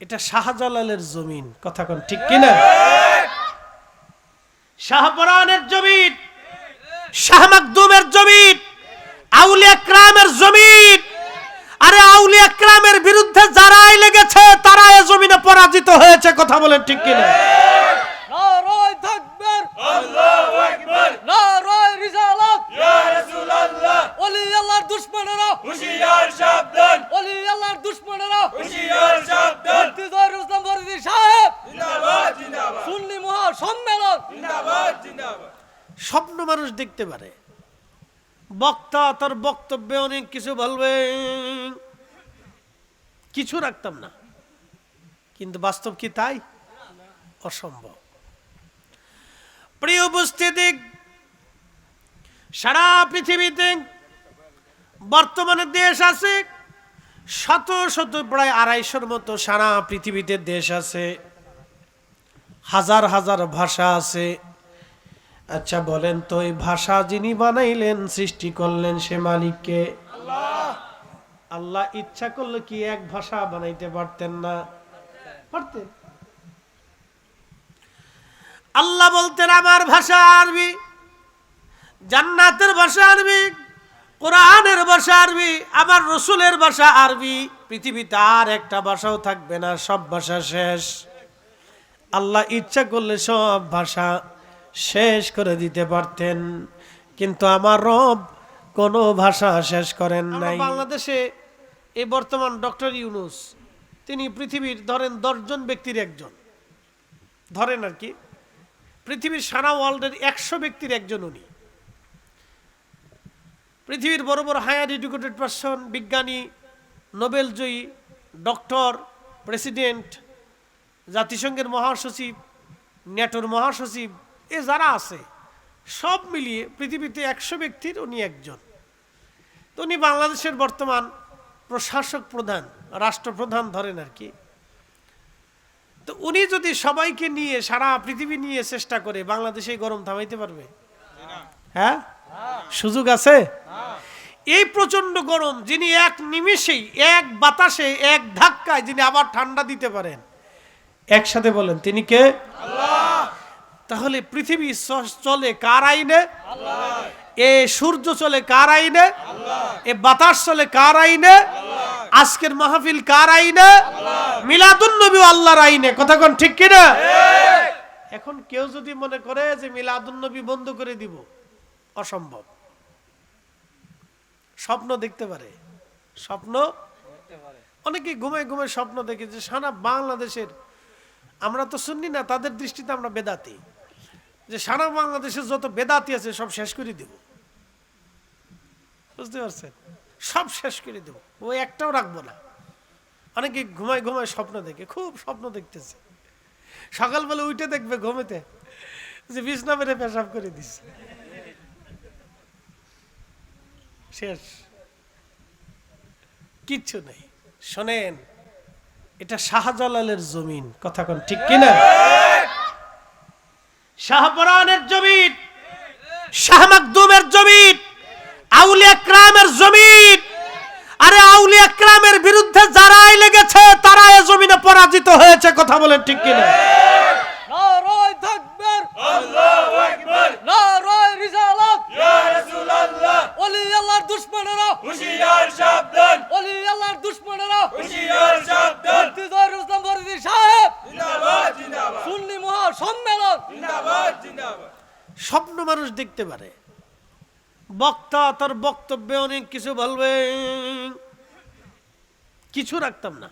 এটা শাহজালালের জমিন কথা কোন ঠিক কিনা? শাহপরানের জমিন শাহ মাকদুমের জমিন আউলিয়া ক্রামের জমিন। আরে আউলিয়া ক্রামের বিরুদ্ধে যারাই লেগেছে তারা এ জমিনে পরাজিত হয়েছে কথা বলেন ঠিক কিনা? নারায় তাকবীর আল্লাহু দেখতে পারে। বক্তা তার বক্তব্যে অনেক কিছু বলবে। কিছু রাখতাম না। কিন্তু বাস্তব কি তাই? অসম্ভব। প্রিয় উপস্থিতি, সারা পৃথিবীতে বর্তমানে দেশ আছে, শত শত, প্রায় আড়াইশোর মতো সারা পৃথিবীতে দেশ আছে। হাজার হাজার ভাষা আছে। আচ্ছা বলেন তো এই ভাষা যিনি বানাইলেন সৃষ্টি করলেন সে মালিককে? আল্লাহ! ইচ্ছা করলে কি এক ভাষা বানাইতে পারতেন না? পারতেন। আল্লাহ বলতেন আমার ভাষা আরবি জান্নাতের ভাষা আরবি কোরআনের ভাষা আরবি আমার রসুলের ভাষা আরবি পৃথিবীতে আর একটা ভাষাও থাকবে না সব ভাষা শেষ। আল্লাহ ইচ্ছা করলে সব ভাষা শেষ করে দিতে পারতেন। কিন্তু আমার রব কোনো ভাষা শেষ করেন নাই। বাংলাদেশে এই বর্তমান ডক্টর ইউনুস তিনি পৃথিবীর ধরেন দশজন ব্যক্তির একজন। ধরেন আর কি পৃথিবীর সারা ওয়ার্ল্ডের একশো ব্যক্তির একজন উনি। পৃথিবীর বড় বড় হায়ার এডুকেটেড পার্সন বিজ্ঞানী নোবেল জয়ী ডক্টর প্রেসিডেন্ট জাতিসংঘের মহাসচিব ন্যাটোর মহাসচিব এ যারা আছে, সব মিলিয়ে পৃথিবীতে একশো ব্যক্তির উনি একজন। তো উনি বাংলাদেশের বর্তমান প্রশাসক প্রধান, রাষ্ট্রপ্রধান ধরেন আর কি। তো উনি যদি সবাইকে নিয়ে সারা পৃথিবী নিয়ে চেষ্টা করে, বাংলাদেশে গরম থামাইতে পারবে? হ্যাঁ? সুযোগ আছে? এই প্রচণ্ড গরম, যিনি এক নিমেষেই, এক বাতাসে, এক ধাক্কায় যিনি আবার ঠান্ডা দিতে পারেন, একসাথে বলেন, তিনি কে? তাহলে পৃথিবী চলে কার আইনে? এ সূর্য চলে কার আইনে? এ বাতাস চলে কার আইনে? আজকের মাহফিল কার আইনে? মিলাদুন নবী আল্লাহর আইনে। কথা কোন ঠিক কিনা? এখন কেউ যদি মনে করে যে মিলাদুন নবী বন্ধ করে দিব, অসম্ভব। স্বপ্ন দেখতে পারে। স্বপ্ন? অনেকে ঘুমায় ঘুমায় স্বপ্ন দেখে যে সারা বাংলাদেশের, আমরা তো শুনি না, তাদের দৃষ্টিতে আমরা বেদাতি। যে সারা বাংলাদেশের যত বেদাতি আছে সব শেষ করে দেব। বুঝতে পারছেন? সব শেষ করে দেব। ও একটাও রাখব না। অনেকে ঘুমায় ঘুমায় স্বপ্ন দেখে, খুব স্বপ্ন দেখতেছে। সকালবেলা উঠে দেখবে ঘুমেতে যে বিছনা মেরে পেশাব করে দিচ্ছে শেষ। কিচ্ছু নেই। শোনেন, এটা শাহজালালের জমিন। কথা কোন ঠিক কিনা? শাহপরানের জমিন, শাহ মাকদুমের জমিন, আউলিয়া ক্রামের জমিন। আরে আউলিয়া ক্রামের বিরুদ্ধে যারাই লেগেছে তারা এ জমিনে পরাজিত হয়েছে, কথা বলেন ঠিক কিনা? দেখতে পারে। বক্তা তার বক্তব্যে অনেক কিছু বলবে। কিছু রাখতাম না।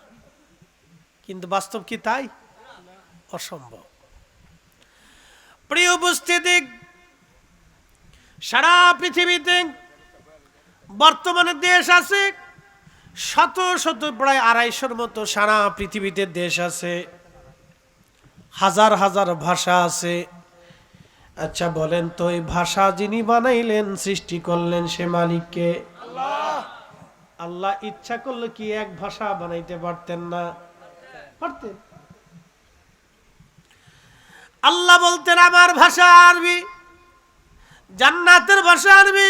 কিন্তু বাস্তব কি তাই? অসম্ভব। প্রিয় উপস্থিতি, সারা পৃথিবীতে বর্তমানে দেশ আছে, শত শত প্রায় আড়াইশোর মতো সারা পৃথিবীতে দেশ আছে। হাজার হাজার ভাষা আছে। আচ্ছা বলেন তো, এই ভাষা যিনি বানাইলেন, সৃষ্টি করলেন সে মালিককে? আল্লাহ ইচ্ছা করলে কি এক ভাষা বানাইতে পারতেন না? পারতেন। আল্লাহ বলতেন, আমার ভাষা আরবি, জান্নাতের ভাষা আরবি,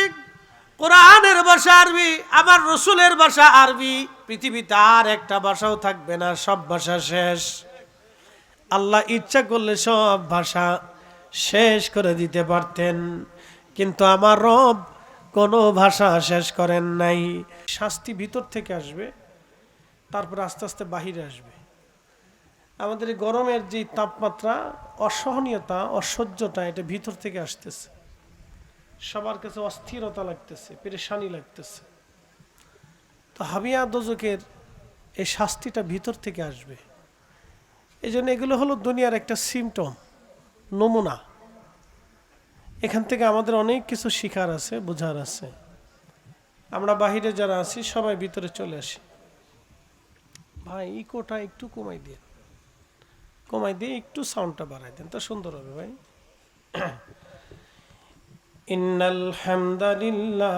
কোরআনের ভাষা আরবি, আমার রসুলের ভাষা আরবি, পৃথিবীতে আর একটা ভাষাও থাকবে না, সব ভাষা শেষ। আল্লাহ ইচ্ছা করলে সব ভাষা শেষ করে দিতে পারতেন। কিন্তু আমার রব কোনো ভাষা শেষ করেন নাই। শাস্তি ভিতর থেকে আসবে, তারপর আস্তে আস্তে বাহিরে আসবে। আমাদের গরমের যে তাপমাত্রা, অসহনীয়তা, অসহ্যতা, এটা ভিতর থেকে আসতেছে। সবার কাছে অস্থিরতা লাগতেছে, পেরেশানি লাগতেছে। তো হাবিয়া দোজকের এই শাস্তিটা ভিতর থেকে আসবে। এই জন্য এগুলো হলো দুনিয়ার একটা সিমটম নমুনা। এখান থেকে আমাদের অনেক কিছু শিখার আছে, বোঝার আছে। আমরা বাহিরে যারা আছি, সবাই ভিতরে চলে আসি। ভাই, ইকোটা একটু কমাই দিয়ে কমাই দিয়ে একটু সাউন্ডটা বাড়াই দেন, তা সুন্দর হবে ভাই। ইন্নাল হামদালিল্লাহ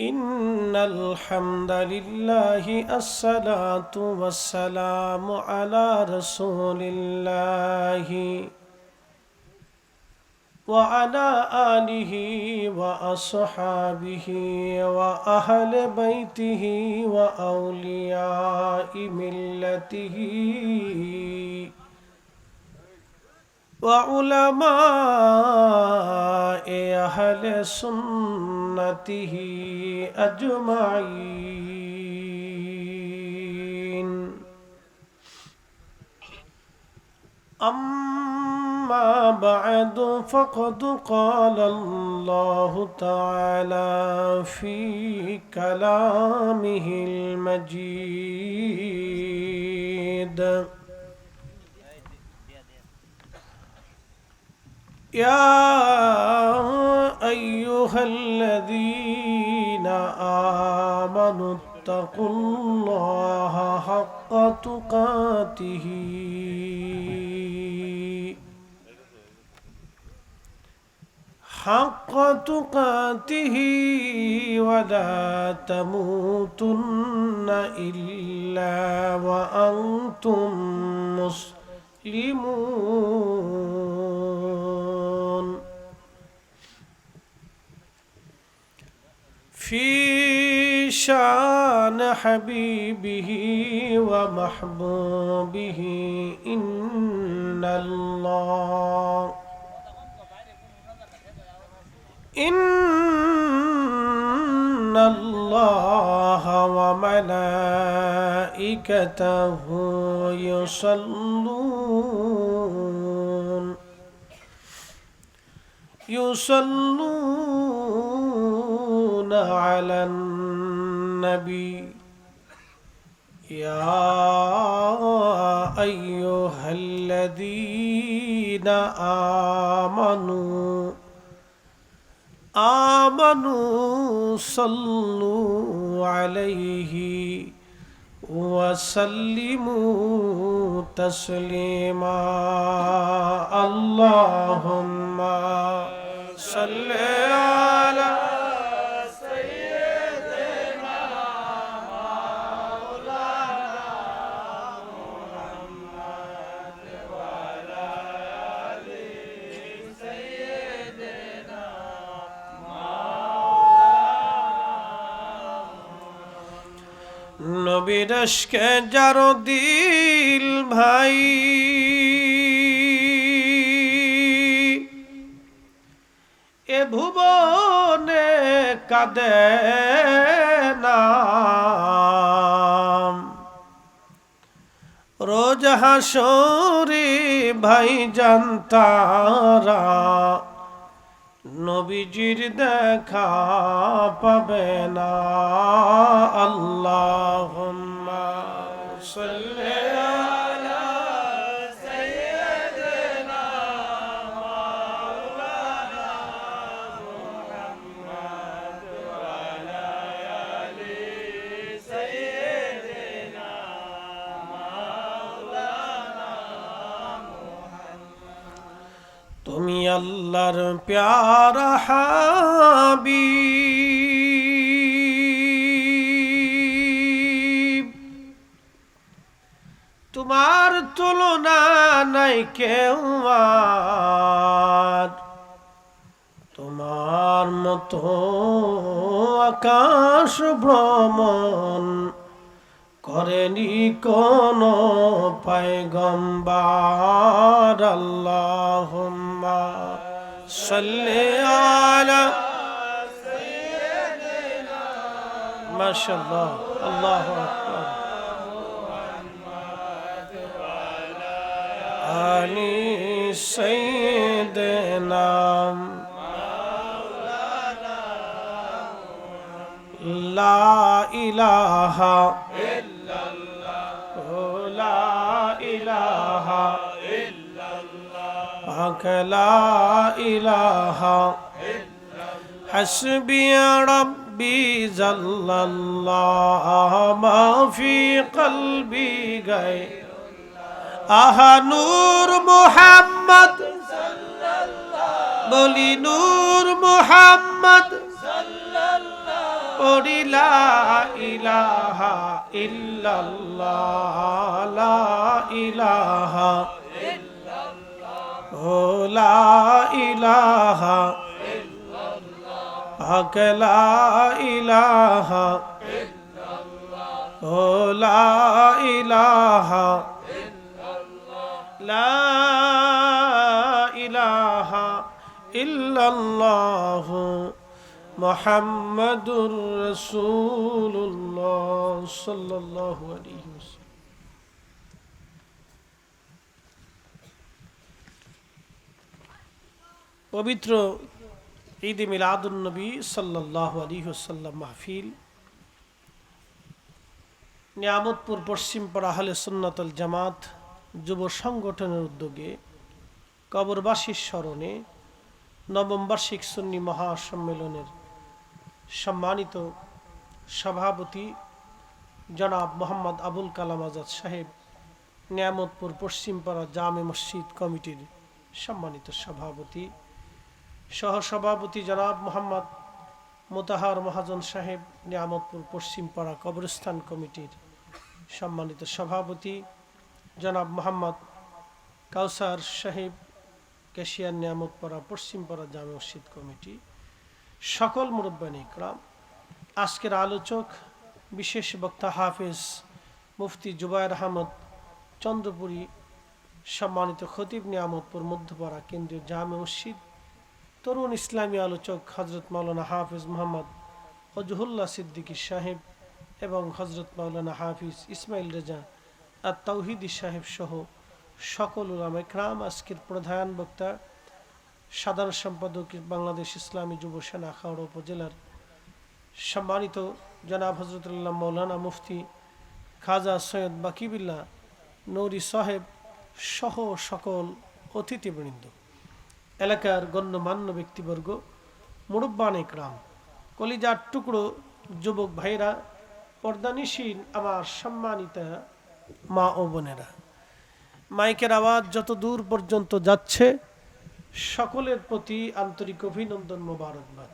إن الحمد لله الصلاة والسلام على رسول الله وعلى آله وأصحابه وأهل بيته وأولياء ملته. وعلماء أهل سنته أجمعين. أما بعد فقد قال الله تعالى في كلامه المجيد. يا أيها الذين آمنوا اتقوا الله حق تقاته. حق تقاته ولا تموتن إلا وأنتم مسلمون. في شان حبيبه ومحبوبه إن الله إن الله وملائكته يصلون يصلون على النبي. يا أيها الذين آمنوا آمنوا صلوا عليه وسلموا تسليما. اللهم صل على নবীর আশকে যার দিল ভাই। এ ভুবনে কাঁদে না। রোজ হাসরে ভাই জানতারা। নবীজির দেখা পাবে না। আল্লাহ তুমি আল্লাহর প্যারা হাবিব। তোমার তুলনা নাই কেউ তোমার মতো আকাশ ভ্রমণ করেনি কোন পায়গম্বার আল্লাহ সাল্লি আলা মাশাআল্লাহ আল্লাহু আকবার আলি সাইয়্যিদিনা লা ইলাহা ও পাক লা ইলাহা حسبي ربي جل الله ما في قلبي غير আহা নূর মুহাম্মদ বলি নূর মুহাম্মদ পড়ি লা ইলাহা ইল্লাল্লাহ লা ইলাহা ও লা ইলাহা হক লা ইলাহা ও লা ইলাহা لا إله إلا الله محمد رسول الله صلى الله عليه وسلم পবিত্র ঈদ মিলাদুন্নবী সাল্লাহ আলী সাল্লাম মাহফিল। নিয়ামতপুর পশ্চিমপাড়া আহলে সুন্নাতুল জামাত যুব সংগঠনের উদ্যোগে কবরবাসীর স্মরণে নবম বার্ষিক সুন্নি মহাসম্মেলনের সম্মানিত সভাপতি জনাব মোহাম্মদ আবুল কালাম আজাদ সাহেব নিয়ামতপুর পশ্চিমপাড়া জামে মসজিদ কমিটির সম্মানিত সভাপতি সহসভাপতি জনাব মোহাম্মদ মোতাহার মহাজন সাহেব নিয়ামতপুর পশ্চিমপাড়া কবরস্থান কমিটির সম্মানিত সভাপতি জনাব মোহাম্মদ কাউসার সাহেব, কেশিয়ার নিয়ামতপাড়া পশ্চিমপাড়া জামে মসজিদ কমিটি, সকল মুরব্বানী ইকরাম, আজকের আলোচক, বিশেষ বক্তা হাফেজ মুফতি জুবায়ের আহমদ, চন্দ্রপুরী সম্মানিত খতিব নিয়ামতপুর মধ্যপাড়া কেন্দ্রীয় জামে মসজিদ তরুণ ইসলামী আলোচক হজরত মাওলানা হাফিজ মোহাম্মদ ফজহুল্লাহ সিদ্দিকী সাহেব এবং হজরত মাওলানা হাফিজ ইসমাইল রেজা আর তৌহিদি সাহেব সহ সকল ইকরাম আজকের প্রধান বক্তা, সাধারণ সম্পাদক বাংলাদেশ ইসলামী যুব সেনা আখাউড়া উপজেলার সম্মানিত জনাব হজরতুল্লাহ মৌলানা মুফতি খাজা সৈয়দ বাকিবিল্লা নৌরি সাহেব সহ সকল অতিথিবৃন্দ। এলাকার গণ্যমান্য ব্যক্তিবর্গ, মুরব্বান ইকরাম কলিজার টুকরো যুবক ভাইরা পর্দানিসীন আমার সম্মানিতা মা ও বোনেরা। মাইকের আওয়াজ যত দূর পর্যন্ত যাচ্ছে, সকলের প্রতি আন্তরিক অভিনন্দন মোবারকবাদ।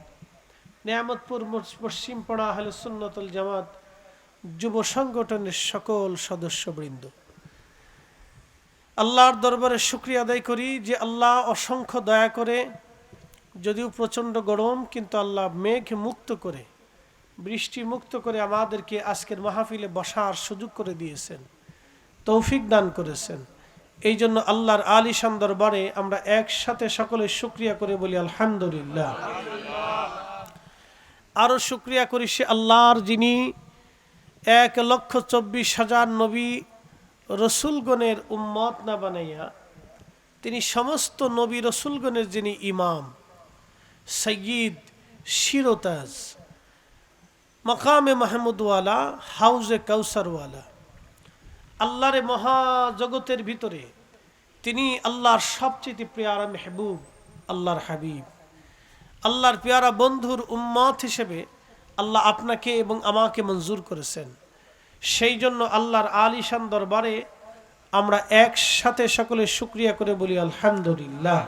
নিয়ামতপুর পশ্চিম পাড়া সুন্নতুল জামাত যুব সংগঠনের সকল সদস্যবৃন্দ। আল্লাহর দরবারে শুক্রিয়া আদায় করি যে আল্লাহ অসংখ্য দয়া করে, যদিও প্রচণ্ড গরম, কিন্তু আল্লাহ মেঘ মুক্ত করে, বৃষ্টি মুক্ত করে আমাদেরকে আজকের মাহফিলে বসার সুযোগ করে দিয়েছেন, তৌফিক দান করেছেন। এই জন্য আল্লাহর আলিশান দরবারে আমরা একসাথে সকলে শুক্রিয়া করে বলি, আলহামদুলিল্লাহ। আরও শুক্রিয়া করি সে আল্লাহর যিনি এক লক্ষ চব্বিশ হাজার নবী রসুলগণের উম্মত না বানাইয়া তিনি সমস্ত নবী রসুলগণের যিনি ইমাম, সৈয়দ, শিরোতাজ, মকামে মাহমুদওয়ালা, হাউজে কাউসারওয়ালা, আল্লাহরে মহাজগতের ভিতরে তিনি আল্লাহর সবচেয়ে প্রিয়ারা মেহবুব, আল্লাহর হাবিব। আল্লাহর পেয়ারা বন্ধুর উম্মত হিসেবে আল্লাহ আপনাকে এবং আমাকে মঞ্জুর করেছেন। সেই জন্য আল্লাহর আলিশান দরবারে আমরা একসাথে সকলে শুক্রিয়া করে বলি আলহামদুলিল্লাহ।